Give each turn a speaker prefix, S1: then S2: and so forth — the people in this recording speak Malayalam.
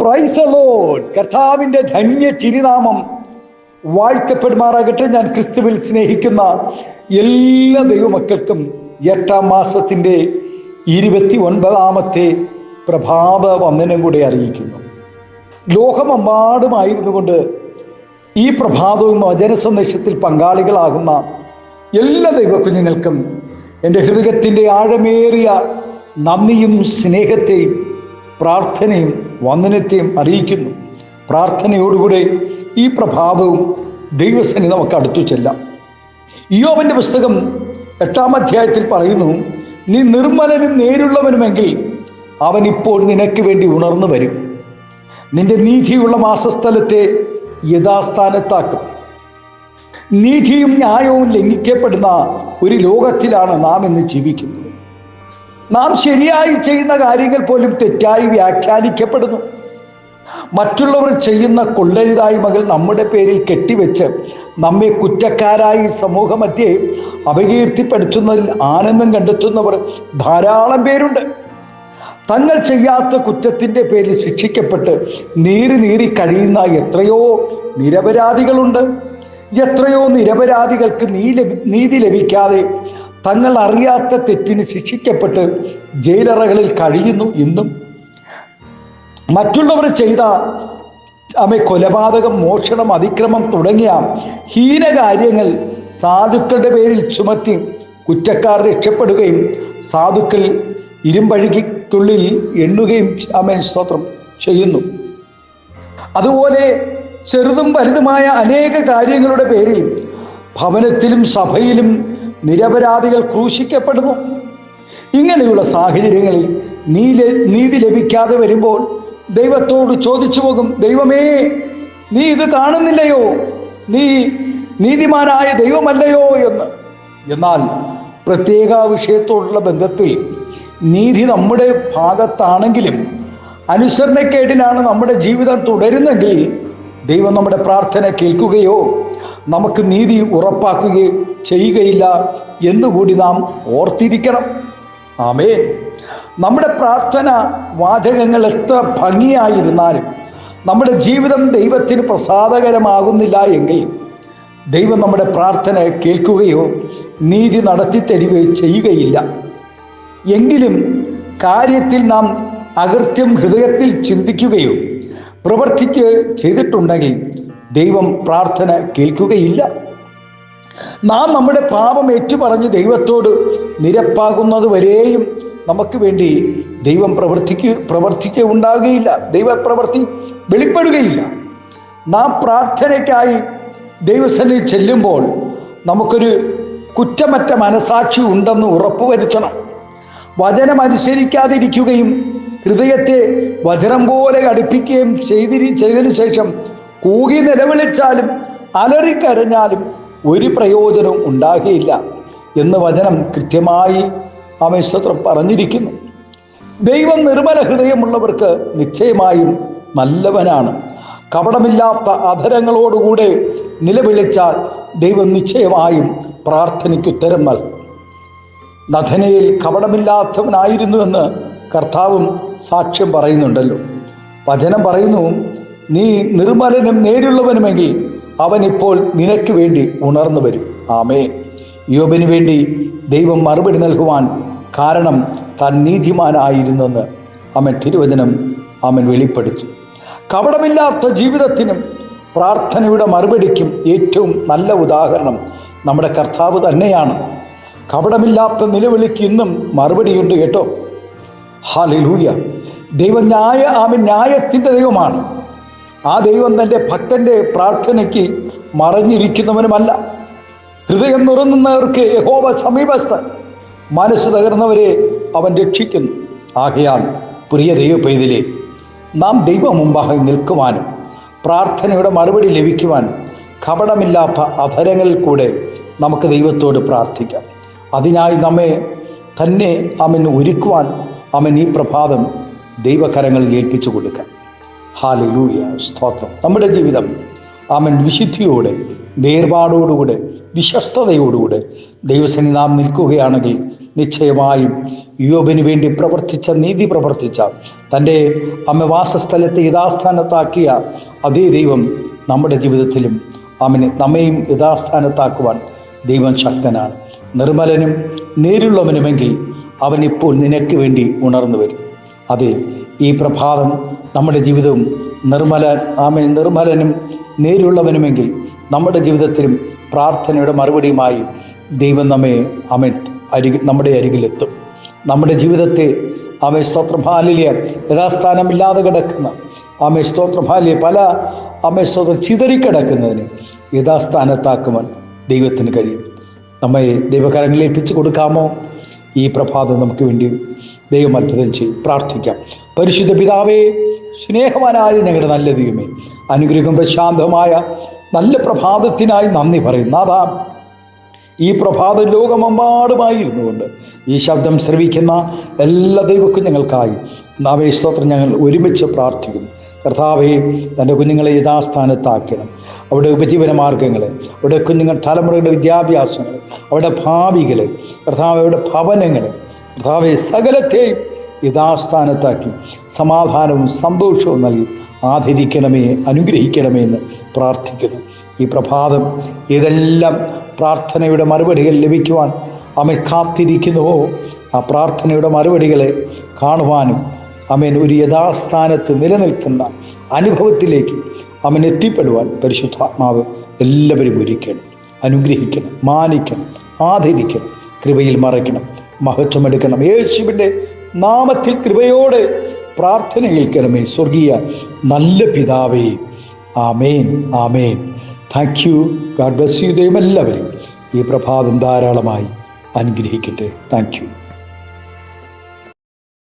S1: പ്രൈസലോൺ കർത്താവിന്റെ ധന്യ ചിരിനാമം വാഴ്ത്തപ്പെടുമാറാകട്ടെ. ഞാൻ ക്രിസ്തുവിൽ സ്നേഹിക്കുന്ന എല്ലാ ദൈവമക്കൾക്കും എട്ടാം മാസത്തിന്റെ ഇരുപത്തി ഒൻപതാമത്തെ പ്രഭാത വന്ദനം കൂടെ അറിയിക്കുന്നു. ലോകമെമ്പാടുമായിരുന്നു കൊണ്ട് ഈ പ്രഭാതവും വചന സന്ദേശത്തിൽ പങ്കാളികളാകുന്ന എല്ലാ ദൈവക്കുഞ്ഞുങ്ങൾക്കും എന്റെ ഹൃദയത്തിന്റെ ആഴമേറിയ നന്ദിയും സ്നേഹത്തെയും പ്രാർത്ഥനയും വന്ദനത്തെയും അറിയിക്കുന്നു. പ്രാർത്ഥനയോടുകൂടെ ഈ പ്രഭാതവും ദൈവസേന നമുക്ക് അടുത്തു ചെല്ലാം. ഇയോവന്റെ പുസ്തകം എട്ടാം അധ്യായത്തിൽ പറയുന്നു നീ നിർമ്മലനും നേരുള്ളവനുമെങ്കിൽ അവൻ ഇപ്പോൾ നിനക്ക് വേണ്ടി ഉണർന്നു വരും. നിന്റെ നീതിയുള്ള മാസസ്ഥലത്തെ യഥാസ്ഥാനത്താക്കും. നീതിയും ന്യായവും ലംഘിക്കപ്പെടുന്ന ഒരു ലോകത്തിലാണ് നാം ഇന്ന് ജീവിക്കുന്നത്. നാം ശരിയായി ചെയ്യുന്ന കാര്യങ്ങൾ പോലും തെറ്റായി വ്യാഖ്യാനിക്കപ്പെടുന്നു. മറ്റുള്ളവർ ചെയ്യുന്ന കൊള്ളരുതായ്മകൾ നമ്മുടെ പേരിൽ കെട്ടിവെച്ച് നമ്മെ കുറ്റക്കാരായി സമൂഹമധ്യേ അപകീർത്തിപ്പെടുത്തുന്നതിൽ ആനന്ദം കണ്ടെത്തുന്നവർ ധാരാളം പേരുണ്ട്. തങ്ങൾ ചെയ്യാത്ത കുറ്റത്തിന്റെ പേരിൽ ശിക്ഷിക്കപ്പെട്ട് നീറി നീറി കഴിയുന്ന എത്രയോ നിരപരാധികളുണ്ട്. എത്രയോ നിരപരാധികൾക്ക് നീ ലഭി നീതി ലഭിക്കാതെ തങ്ങൾ അറിയാത്ത തെറ്റിന് ശിക്ഷിക്കപ്പെട്ട് ജയിലറകളിൽ കഴിയുന്നു ഇന്നും. മറ്റുള്ളവർ ചെയ്ത അമ്മ കൊലപാതകം മോഷണം അതിക്രമം തുടങ്ങിയ ഹീനകാര്യങ്ങൾ സാധുക്കളുടെ പേരിൽ ചുമത്തി കുറ്റക്കാർ രക്ഷപ്പെടുകയും സാധുക്കൾ ഇരുമ്പഴുകിക്കുള്ളിൽ എണ്ണുകയും അമ്മ സ്തോത്രം ചെയ്യുന്നു. അതുപോലെ ചെറുതും വലുതുമായ അനേക കാര്യങ്ങളുടെ പേരിൽ ഭവനത്തിലും സഭയിലും നിരപരാധികൾ ക്രൂശിക്കപ്പെടുന്നു. ഇങ്ങനെയുള്ള സാഹചര്യങ്ങളിൽ നീ നീതി ലഭിക്കാതെ വരുമ്പോൾ ദൈവത്തോട് ചോദിച്ചു പോകും ദൈവമേ നീ ഇത് കാണുന്നില്ലയോ? നീ നീതിമാനായ ദൈവമല്ലയോ എന്ന്. എന്നാൽ പ്രത്യേക വിഷയത്തോടുള്ള ബന്ധത്തിൽ നീതി നമ്മുടെ ഭാഗത്താണെങ്കിലും അനുസരണക്കേടിനാണ് നമ്മുടെ ജീവിതം തുടരുന്നെങ്കിൽ ദൈവം നമ്മുടെ പ്രാർത്ഥന കേൾക്കുകയോ നമുക്ക് നീതി ഉറപ്പാക്കുകയോ ചെയ്യുകയില്ല എന്നുകൂടി നാം ഓർത്തിരിക്കണം. ആമേ നമ്മുടെ പ്രാർത്ഥന വാചകങ്ങൾ എത്ര ഭംഗിയായിരുന്നാലും നമ്മുടെ ജീവിതം ദൈവത്തിന് പ്രസാദകരമാകുന്നില്ല എങ്കിൽ ദൈവം നമ്മുടെ പ്രാർത്ഥന കേൾക്കുകയോ നീതി നടത്തി തരികയോ ചെയ്യുകയില്ല. എങ്കിലും കാര്യത്തിൽ നാം അകൃത്യം ഹൃദയത്തിൽ ചിന്തിക്കുകയോ പ്രവർത്തിക്കുകയോ ചെയ്തിട്ടുണ്ടെങ്കിൽ ദൈവം പ്രാർത്ഥന കേൾക്കുകയില്ല. നാം നമ്മുടെ പാപം ഏറ്റുപറഞ്ഞ് ദൈവത്തോട് നിരപ്പാകുന്നത് വരെയും നമുക്ക് വേണ്ടി ദൈവം പ്രവർത്തിക്കുക പ്രവർത്തിക്കുക ഉണ്ടാകുകയില്ല ദൈവപ്രവർത്തി വെളിപ്പെടുകയില്ല. നാം പ്രാർത്ഥനയ്ക്കായി ദൈവസന്നിധി ചെല്ലുമ്പോൾ നമുക്കൊരു കുറ്റമറ്റ മനസാക്ഷി ഉണ്ടെന്ന് ഉറപ്പുവരുത്തണം വചനം അനുസരിക്കാതിരിക്കുകയും ഹൃദയത്തെ വചനം പോലെ അടുപ്പിക്കുകയും ചെയ്തിരി ചെയ്തതിനു ശേഷം കൂകി നിലവിളിച്ചാലും അലറിക്കരഞ്ഞാലും ഒരു പ്രയോജനവും ഉണ്ടാകുകയില്ല എന്ന് വചനം കൃത്യമായി ആമേശ്വത്രം പറഞ്ഞിരിക്കുന്നു. ദൈവം നിർമ്മല ഹൃദയമുള്ളവർക്ക് നിശ്ചയമായും നല്ലവനാണ്. കപടമില്ലാത്ത അധരങ്ങളോടുകൂടെ നിലവിളിച്ചാൽ ദൈവം നിശ്ചയമായും പ്രാർത്ഥനയ്ക്ക് ഉത്തരം നൽകും. നഥനയിൽ കപടമില്ലാത്തവനായിരുന്നുവെന്ന് കർത്താവും സാക്ഷ്യം പറയുന്നുണ്ടല്ലോ. വചനം പറയുന്നു നീ നിർമ്മലനും നേരുള്ളവനുമെങ്കിൽ അവൻ ഇപ്പോൾ നിനക്ക് വേണ്ടി ഉണർന്നു വരും. ആമേൻ. യോബിന് വേണ്ടി ദൈവം മറുപടി നൽകുവാൻ കാരണം താൻ നീതിമാനായിരുന്നെന്ന് അവൻ തിരുവചനം അവൻ വെളിപ്പെടുത്തി. കപടമില്ലാത്ത ജീവിതത്തിനും പ്രാർത്ഥനയുടെ മറുപടിക്കും ഏറ്റവും നല്ല ഉദാഹരണം നമ്മുടെ കർത്താവ് തന്നെയാണ്. കപടമില്ലാത്ത നിലവിളിക്ക് ഇന്നും മറുപടിയുണ്ട് കേട്ടോ. ഹാലിലൂയ ദൈവ ന്യായ ആമ ന്യായത്തിന്റെ ദൈവമാണ്. ആ ദൈവം തന്റെ ഭക്തന്റെ പ്രാർത്ഥനയ്ക്ക് മറഞ്ഞിരിക്കുന്നവനുമല്ല. ഹൃദയം നുറങ്ങുന്നവർക്ക് യഹോവ സമീപസ്ഥൻ. മനസ്സ് തകർന്നവരെ അവൻ രക്ഷിക്കുന്നു. ആകയാൽ പ്രിയ ദൈവ പൈതലെ നാം ദൈവ മുമ്പാകെ നിൽക്കുവാനും പ്രാർത്ഥനയുടെ മറുപടി ലഭിക്കുവാൻ കപടമില്ലാത്ത അധരങ്ങളിൽ കൂടെ നമുക്ക് ദൈവത്തോട് പ്രാർത്ഥിക്കാം. അതിനായി നമ്മെ തന്നെ അവൻ ഒരുക്കുവാൻ അവൻ ഈ പ്രഭാതം ദൈവകരങ്ങളിൽ ഏൽപ്പിച്ചു കൊടുക്കാൻ ഹാലലൂയ സ്തോത്രം. നമ്മുടെ ജീവിതം ആമൻ. വിശുദ്ധിയോടെ വേർപാടോടുകൂടെ വിശ്വസ്തയോടുകൂടെ ദൈവസനി നാം നിൽക്കുകയാണെങ്കിൽ നിശ്ചയമായും യോബിന് വേണ്ടി പ്രവർത്തിച്ച നീതി പ്രവർത്തിച്ച തന്റെ അമ്മ വാസസ്ഥലത്തെ യഥാസ്ഥാനത്താക്കിയ അതേ ദൈവം നമ്മുടെ ജീവിതത്തിലും അവന് നമ്മയും യഥാസ്ഥാനത്താക്കുവാൻ ദൈവം ശക്തനാണ്. നിർമ്മലനും നേരുള്ളവനുമെങ്കിൽ അവൻ ഇപ്പോൾ നിനക്ക് വേണ്ടി ഉണർന്നു വരും. അതെ ഈ പ്രഭാതം നമ്മുടെ ജീവിതവും നിർമ്മല ആമെ നിർമ്മലനും നേരുള്ളവനുമെങ്കിൽ നമ്മുടെ ജീവിതത്തിലും പ്രാർത്ഥനയുടെ മറുപടിയുമായി ദൈവം നമ്മെ അമൻ അരികിൽ നമ്മുടെ അരികിലെത്തും. നമ്മുടെ ജീവിതത്തെ ആമെ സ്തോത്രഭാലിയ യഥാസ്ഥാനമില്ലാതെ കിടക്കുന്ന ആമെ സ്തോത്രഭാലിയ പല അമേ സ്തോത്ര ചിതറിക്കിടക്കുന്നതിന് യഥാസ്ഥാനത്താക്കുവാൻ ദൈവത്തിന് കഴിയും. നമ്മെ ദൈവകരങ്ങളിൽ ഏൽപ്പിച്ചു കൊടുക്കാമോ? ഈ പ്രഭാതം നമുക്ക് വേണ്ടി ദൈവം അത്ഭുതം ചെയ്യും. പ്രാർത്ഥിക്കാം. പരിശുദ്ധ പിതാവേ സ്നേഹവാനായ ഞങ്ങളുടെ നല്ല ദൈവമേ അനുഗ്രഹം പ്രശാന്തമായ നല്ല പ്രഭാതത്തിനായി നന്ദി പറയുന്നു. നാഥാ ഈ പ്രഭാതം ലോകമെമ്പാടുമായിരുന്നു കൊണ്ട് ഈ ശബ്ദം ശ്രവിക്കുന്ന എല്ലാ ദൈവക്കും ഞങ്ങൾക്കായി നാവേ സ്തോത്രം. ഞങ്ങൾ ഒരുമിച്ച് പ്രാർത്ഥിക്കുന്നു. കർത്താവെ തന്റെ കുഞ്ഞുങ്ങളെ യഥാസ്ഥാനത്താക്കണം. അവിടെ ഉപജീവന മാർഗങ്ങൾ അവിടെ കുഞ്ഞുങ്ങൾ തലമുറയുടെ വിദ്യാഭ്യാസങ്ങൾ അവിടെ ഭാവികൾ കർത്താവ് അവിടെ ഭവനങ്ങൾ കർത്താവെ സകലത്തെയും യഥാസ്ഥാനത്താക്കി സമാധാനവും സന്തോഷവും നൽകി ആദരിക്കണമേ അനുഗ്രഹിക്കണമേ എന്ന് പ്രാർത്ഥിക്കുന്നു. ഈ പ്രഭാതം ഇതെല്ലാം പ്രാർത്ഥനയുടെ മറുപടികൾ ലഭിക്കുവാൻ അമ്മ കാത്തിരിക്കുന്നുവോ ആ പ്രാർത്ഥനയുടെ മറുപടികളെ കാണുവാനും അമൻ. ഒരു യഥാസ്ഥാനത്ത് നിലനിൽക്കുന്ന അനുഭവത്തിലേക്ക് അവൻ എത്തിപ്പെടുവാൻ പരിശുദ്ധാത്മാവ് എല്ലാവരും ഒരുക്കണം. അനുഗ്രഹിക്കണം മാനിക്കണം ആദരിക്കണം കൃപയിൽ മറയ്ക്കണം മഹത്വമെടുക്കണം യേശുവിന്റെ നാമത്തിൽ കൃപയോടെ പ്രാർത്ഥന കേൾക്കണമേ. സ്വർഗീയ നല്ല പിതാവേ. ആമേൻ ആമേൻ. Thank you God bless you ദൈവം എല്ലാവരും ഈ പ്രഭാതം ധാരാളമായി അനുഗ്രഹിക്കട്ടെ. Thank you